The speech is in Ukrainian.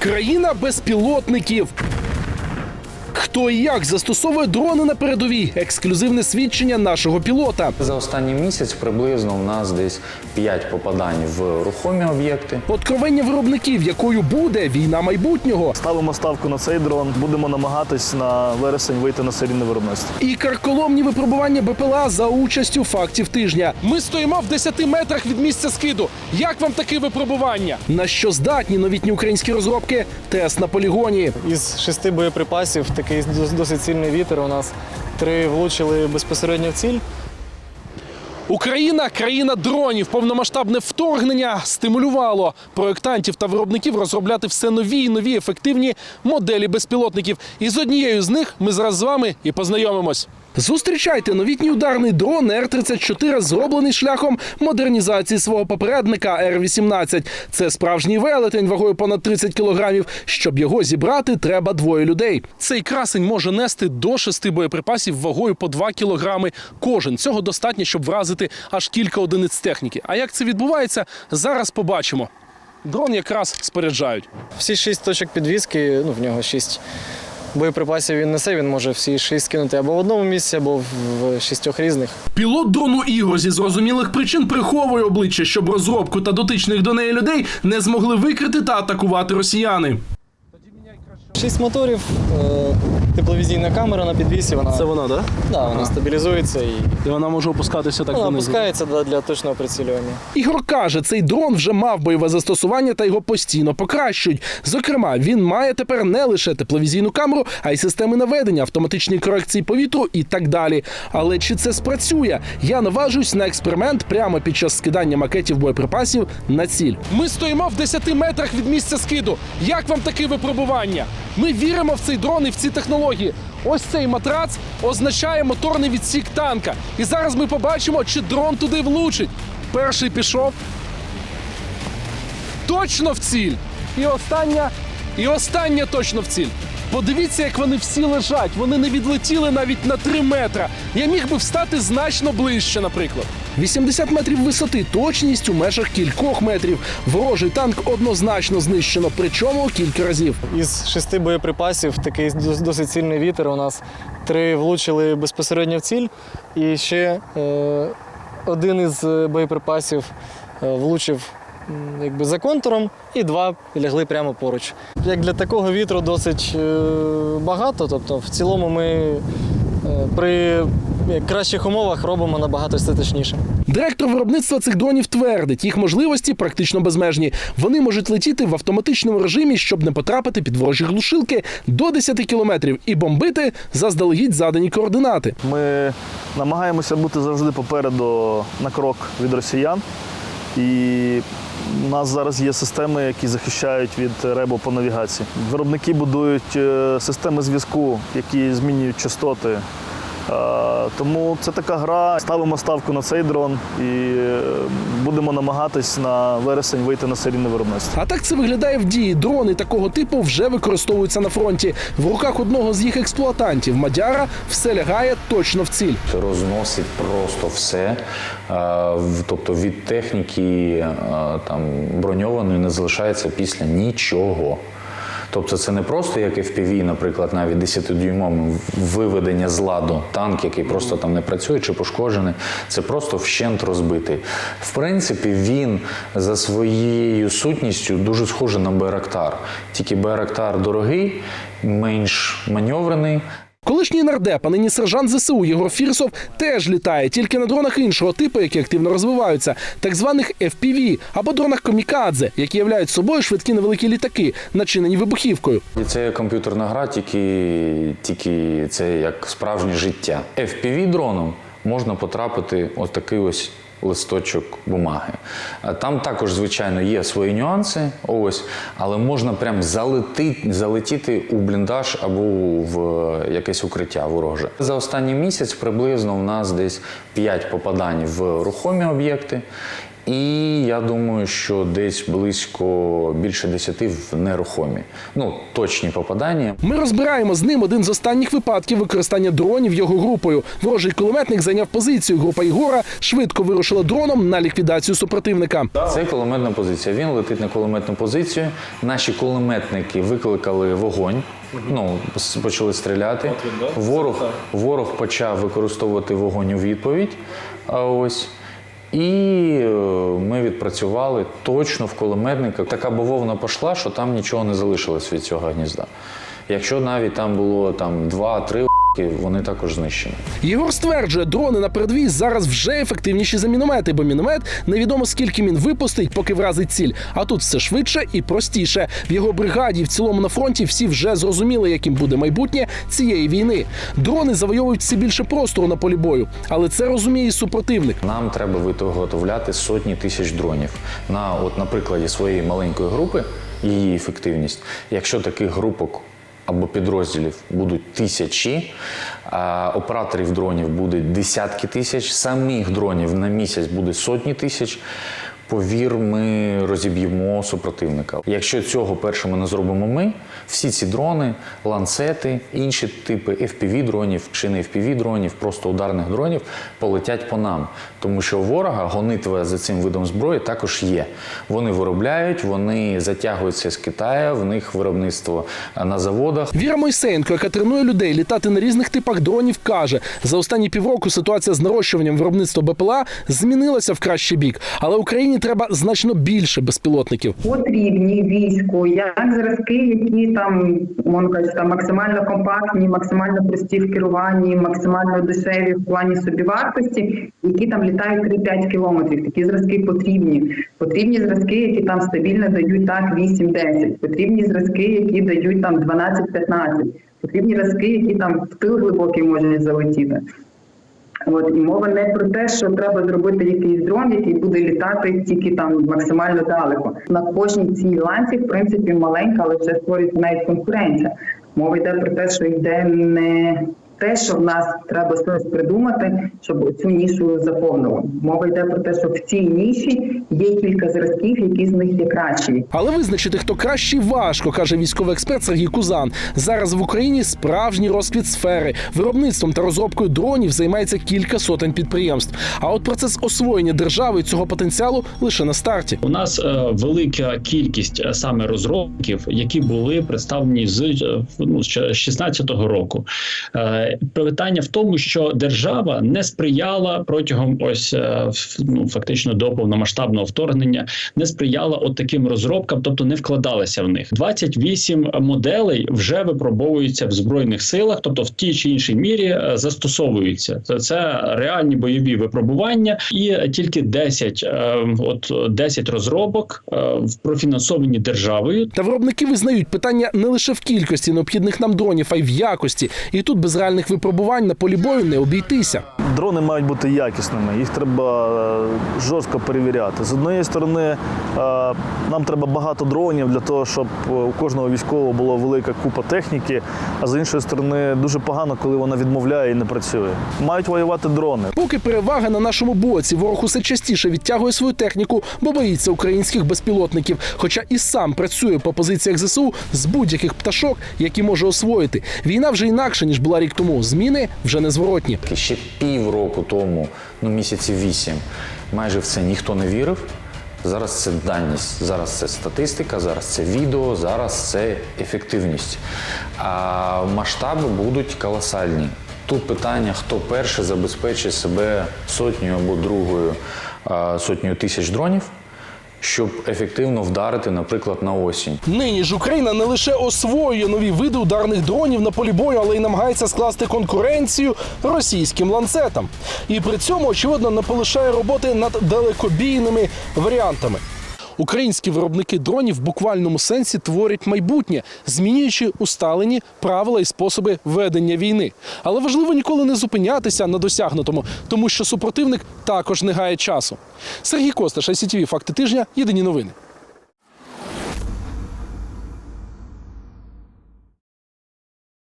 Країна безпілотників. Хто і як застосовує дрони на передовій? Ексклюзивне свідчення нашого пілота. За останній місяць приблизно у нас десь 5 попадань в рухомі об'єкти. Откровення виробників, якою буде війна майбутнього. Ставимо ставку на цей дрон. Будемо намагатись на вересень вийти на серійне виробництво. І карколомні випробування БПЛА за участю фактів тижня. Ми стоїмо в 10 метрах від місця скиду. Як вам таке випробування? На що здатні новітні українські розробки? Тест на полігоні. Із шести боєприпасів такий дос- досить сильний вітер. У нас три влучили безпосередньо в ціль. Україна країна дронів. Повномасштабне вторгнення стимулювало проєктантів та виробників розробляти все нові і нові ефективні моделі безпілотників. І з однією з них ми зараз з вами і познайомимось. Зустрічайте новітній ударний дрон Р-34, зроблений шляхом модернізації свого попередника Р-18. Це справжній велетень вагою понад 30 кілограмів. Щоб його зібрати, треба двоє людей. Цей красень може нести до шести боєприпасів вагою по 2 кілограми кожен. Цього достатньо, щоб вразити аж кілька одиниць техніки. А як це відбувається, зараз побачимо. Дрон якраз споряджають. Всі шість точок підвіски, ну в нього шість боєприпасів він несе. Він може всі шість кинути або в одному місці, або в шістьох різних. Пілот дрону Ігор зі зрозумілих причин приховує обличчя, щоб розробку та дотичних до неї людей не змогли викрити та атакувати росіяни. Шість моторів, е, тепловізійна камера на підвісі. Вона Це вона, так? да, вона стабілізується і І вона може опускатися так вона донизу. опускається да, для точного прицілювання. Ігор каже, цей дрон вже мав бойове застосування та його постійно покращують. Зокрема, він має тепер не лише тепловізійну камеру, а й системи наведення, автоматичні корекції повітру і так далі. Але чи це спрацює? Я наважусь на експеримент прямо під час скидання макетів боєприпасів на ціль. Ми стоїмо в 10 метрах від місця скиду. Як вам таке випробування? Ми віримо в цей дрон і в ці технології. Ось цей матрац означає моторний відсік танка. І зараз ми побачимо, чи дрон туди влучить. Перший пішов. Точно в ціль. І остання, і остання точно в ціль. Подивіться, як вони всі лежать. Вони не відлетіли навіть на 3 метра. Я міг би встати значно ближче, наприклад. 80 метрів висоти, точність у межах кількох метрів. Ворожий танк однозначно знищено, причому кілька разів. Із шести боєприпасів такий досить сильний вітер. У нас три влучили безпосередньо в ціль, і ще е, один із е, боєприпасів е, влучив якби за контуром, і два лягли прямо поруч. Як для такого вітру досить е, багато. Тобто, в цілому ми е, при кращих умовах робимо набагато естетичніше. Директор виробництва цих дронів твердить, їх можливості практично безмежні. Вони можуть летіти в автоматичному режимі, щоб не потрапити під ворожі глушилки до 10 кілометрів і бомбити заздалегідь задані координати. Ми намагаємося бути завжди попереду на крок від росіян. І у нас зараз є системи, які захищають від ребу по навігації. Виробники будують е, системи зв'язку, які змінюють частоти. Е, Тому це така гра. Ставимо ставку на цей дрон і е, будемо намагатись на вересень вийти на серійне виробництво. А так це виглядає в дії. Дрони такого типу вже використовуються на фронті. В руках одного з їх експлуатантів Мадяра все лягає точно в ціль. Розносить просто все. Е, в- Тобто від техніки там, броньованої не залишається після нічого. Тобто це не просто як FPV, наприклад, навіть 10-дюймовим виведення з ладу танк, який просто там не працює чи пошкоджений. Це просто вщент розбитий. В принципі, він за своєю сутністю дуже схожий на Байрактар. Тільки Байрактар дорогий, менш маневрений. Колишній нардеп, а нині сержант ЗСУ Єгор Фірсов теж літає тільки на дронах іншого типу, які активно розвиваються, так званих FPV або дронах комікадзе, які являють собою швидкі невеликі літаки, начинені вибухівкою. Це комп'ютерна гра, тільки, тільки це як справжнє життя. FPV дроном можна потрапити ось ось листочок бумаги. Там також, звичайно, є свої нюанси, ось, але можна прям залети, залетіти у бліндаж або в якесь укриття вороже. За останній місяць приблизно у нас десь 5 попадань в рухомі об'єкти. І я думаю, що десь близько більше 10 в нерухомі. Ну, точні попадання. Ми розбираємо з ним один з останніх випадків використання дронів його групою. Ворожий кулеметник зайняв позицію. Група Ігора швидко вирушила дроном на ліквідацію супротивника. Це кулеметна позиція. Він летить на кулеметну позицію. Наші кулеметники викликали вогонь. Ну, почали стріляти. Ворог, ворог почав використовувати вогонь у відповідь. А ось. І е, ми відпрацювали точно в кулеметника. Така бавовна пішла, що там нічого не залишилось від цього гнізда. Якщо навіть там було там два-три вони також знищені. Єгор стверджує, дрони на передовій зараз вже ефективніші за міномети, бо міномет невідомо скільки він випустить, поки вразить ціль. А тут все швидше і простіше. В його бригаді в цілому на фронті всі вже зрозуміли, яким буде майбутнє цієї війни. Дрони завойовують все більше простору на полі бою, але це розуміє і супротивник. Нам треба виготовляти сотні тисяч дронів. На, от, на прикладі своєї маленької групи, її ефективність, якщо таких групок або підрозділів будуть тисячі, операторів дронів буде десятки тисяч, самих дронів на місяць буде сотні тисяч. Повір, ми розіб'ємо супротивника. Якщо цього першими не зробимо ми, всі ці дрони, ланцети, інші типи fpv дронів чи не fpv дронів, просто ударних дронів полетять по нам. Тому що ворога гонитва за цим видом зброї також є. Вони виробляють, вони затягуються з Китаю, в них виробництво е, на заводах. Віра Мойсеєнко, яка тренує людей літати на різних типах дронів, каже: за останні півроку ситуація з нарощуванням виробництва БПЛА змінилася в кращий бік, але Україні треба значно більше безпілотників. потрібні війську, як зразки, які там можна там максимально компактні, максимально прості в керуванні, максимально дешеві в плані собівартості, які там літають 3-5 кілометрів. Такі зразки потрібні. Потрібні зразки, які там стабільно дають так 8-10. Потрібні зразки, які дають там 12-15. Потрібні зразки, які там в тил глибокий можуть залетіти. От і мова не про те, що треба зробити якийсь дрон, який буде літати тільки там максимально далеко. На кожній цій ланці, в принципі, маленька, але вже створюється навіть конкуренція. Мова йде про те, що йде не те, що в нас треба щось придумати, щоб цю нішу заповнило. Мова йде про те, що в цій ніші є кілька зразків, які з них є кращі. Але визначити, хто кращий, важко, каже військовий експерт Сергій Кузан. Зараз в Україні справжній розквіт сфери. Виробництвом та розробкою дронів займається кілька сотень підприємств. А от процес освоєння держави цього потенціалу лише на старті. У нас е, велика кількість е, саме розробників, які були представлені з е, ну, з 16-го року. Е, Питання в тому, що держава не сприяла протягом ось е, ну, фактично до повномасштабного вторгнення, не сприяла от таким розробкам, тобто не вкладалася в них. 28 моделей вже випробовуються в збройних силах, тобто в тій чи іншій мірі е, застосовуються. Це, це реальні бойові випробування, і тільки 10, е, от 10 розробок профінансовані державою. Та виробники визнають питання не лише в кількості необхідних нам дронів, а й в якості. І тут без реальних випробувань на полі бою не обійтися. Дрони мають бути якісними, їх треба е, жорстко перевіряти. З однієї сторони, е, нам треба багато дронів для того, щоб е, у кожного військового була велика купа техніки. А з іншої сторони, дуже погано, коли вона відмовляє і не працює. Мають воювати дрони. Поки перевага на нашому боці, ворог усе частіше відтягує свою техніку, бо боїться українських безпілотників. Хоча і сам працює по позиціях ЗСУ з будь-яких пташок, які може освоїти. Війна вже інакша ніж була рік тому. Зміни вже незворотні. Ще півроку тому, ну місяці вісім, майже в це ніхто не вірив. Зараз це даність, зараз це статистика, зараз це відео, зараз це ефективність. А масштаби будуть колосальні. Тут питання, хто перший забезпечить себе сотнею або другою сотню тисяч дронів, щоб ефективно вдарити, наприклад, на осінь. Нині ж Україна не лише освоює нові види ударних дронів на полі бою, але й намагається скласти конкуренцію російським ланцетам. І при цьому, очевидно, не полишає роботи над далекобійними варіантами. Українські виробники дронів в буквальному сенсі творять майбутнє, змінюючи усталені правила і способи ведення війни. Але важливо ніколи не зупинятися на досягнутому, тому що супротивник також не гає часу. Сергій Косташ, ICTV, факти тижня. Єдині новини.